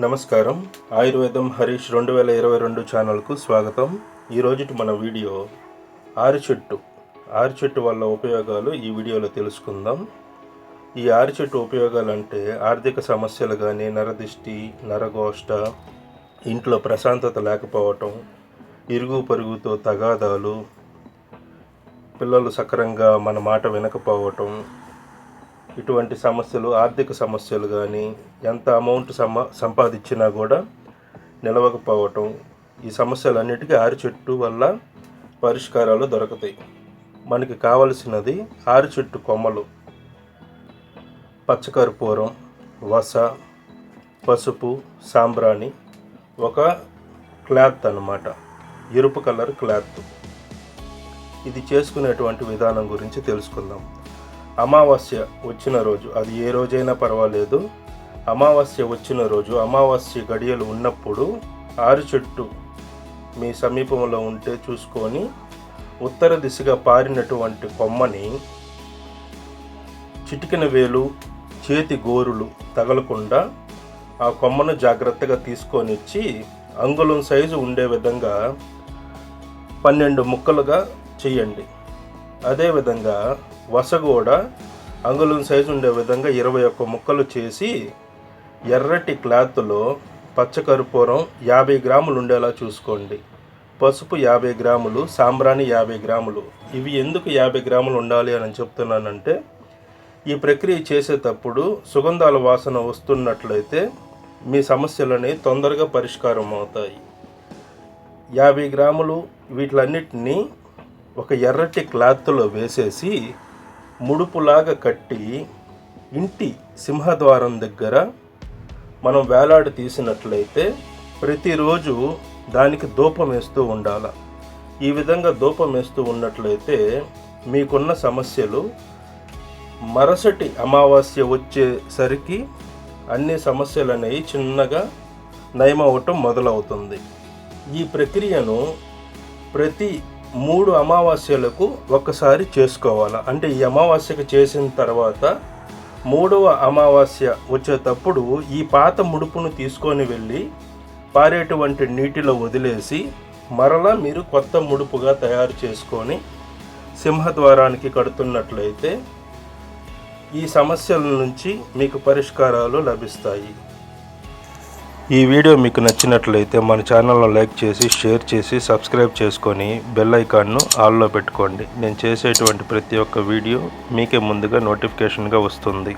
నమస్కారం. ఆయుర్వేదం హరీష్ రెండు వేల ఇరవై రెండు ఛానల్కు స్వాగతం. ఈరోజుటి మన వీడియో ఆరు చెట్టు. ఆరు చెట్టు వల్ల ఉపయోగాలు ఈ వీడియోలో తెలుసుకుందాం. ఈ ఆరు చెట్టు ఉపయోగాలు అంటే ఆర్థిక సమస్యలు కానీ నరదిష్టి నరగోష్ట ఇంట్లో ప్రశాంతత లేకపోవటం ఇరుగు పరుగుతో తగాదాలు పిల్లలు సక్రంగా మన మాట వినకపోవటం ఇటువంటి సమస్యలు ఆర్థిక సమస్యలు కానీ ఎంత అమౌంట్ సమ సంపాదించినా కూడా నిలవకపోవటం ఈ సమస్యలన్నిటికీ ఆరు చెట్టు వల్ల పరిష్కారాలు దొరుకుతాయి. మనకి కావలసినది ఆరు చెట్టు కొమ్మలు పచ్చకర్పూరం వస పసుపు సాంబ్రాణి ఒక క్లాత్ అన్నమాట. ఎరుపు కలర్ క్లాత్. ఇది చేసుకునేటువంటి విధానం గురించి తెలుసుకుందాం. అమావాస్య వచ్చిన రోజు అది ఏ రోజైనా పర్వాలేదు. అమావాస్య వచ్చిన రోజు అమావాస్య గడియలు ఉన్నప్పుడు ఆరు చెట్టు మీ సమీపంలో ఉంటే చూసుకొని ఉత్తర దిశగా పారినటువంటి కొమ్మని చిటికిన వేలు చేతి గోరులు తగలకుండా ఆ కొమ్మను జాగ్రత్తగా తీసుకొని వచ్చి అంగుళం సైజు ఉండే విధంగా పన్నెండు ముక్కలుగా చేయండి. అదేవిధంగా వస కూడా అంగుళం సైజు ఉండే విధంగా ఇరవై ఒక్క ముక్కలు చేసి ఎర్రటి క్లాత్లో పచ్చకర్పూరం యాభై గ్రాములు ఉండేలా చూసుకోండి. పసుపు యాభై గ్రాములు సాంబ్రాణి యాభై గ్రాములు. ఇవి ఎందుకు యాభై గ్రాములు ఉండాలి అని చెప్తున్నానంటే ఈ ప్రక్రియ చేసేటప్పుడు సుగంధాల వాసన వస్తున్నట్లయితే మీ సమస్యలని తొందరగా పరిష్కారం అవుతాయి. యాభై గ్రాములు వీటిలన్నిటినీ ఒక ఎర్రటి క్లాత్లో వేసేసి ముడుపులాగా కట్టి ఇంటి సింహద్వారం దగ్గర మనం వేలాడ తీసినట్లయితే ప్రతిరోజు దానికి ధూపం వేస్తూ ఉండాల. ఈ విధంగా ధూపం వేస్తూ ఉన్నట్లయితే మీకున్న సమస్యలు మరుసటి అమావాస్య వచ్చేసరికి అన్ని సమస్యలు అనేవి చిన్నగా నయమవటం మొదలవుతుంది. ఈ ప్రక్రియను ప్రతి మూడు అమావాస్యలకు ఒక్కసారి చేసుకోవాలి? అంటే ఈ అమావాస్యకు చేసిన తర్వాత మూడవ అమావాస్య వచ్చేటప్పుడు ఈ పాత ముడుపును తీసుకొని వెళ్ళి పారేటువంటి నీటిలో వదిలేసి మరలా మీరు కొత్త ముడుపుగా తయారు చేసుకొని సింహద్వారానికి కడుతున్నట్లయితే ఈ సమస్యల నుంచి మీకు పరిష్కారాలు లభిస్తాయి. ఈ వీడియో మీకు నచ్చినట్లయితే మన ఛానల్ను లైక్ చేసి షేర్ చేసి సబ్స్క్రైబ్ చేసుకొని బెల్ ఐకాన్ను ఆల్లో పెట్టుకోండి. నేను చేసేటువంటి ప్రతి ఒక్క వీడియో మీకే ముందుగా నోటిఫికేషన్గా వస్తుంది.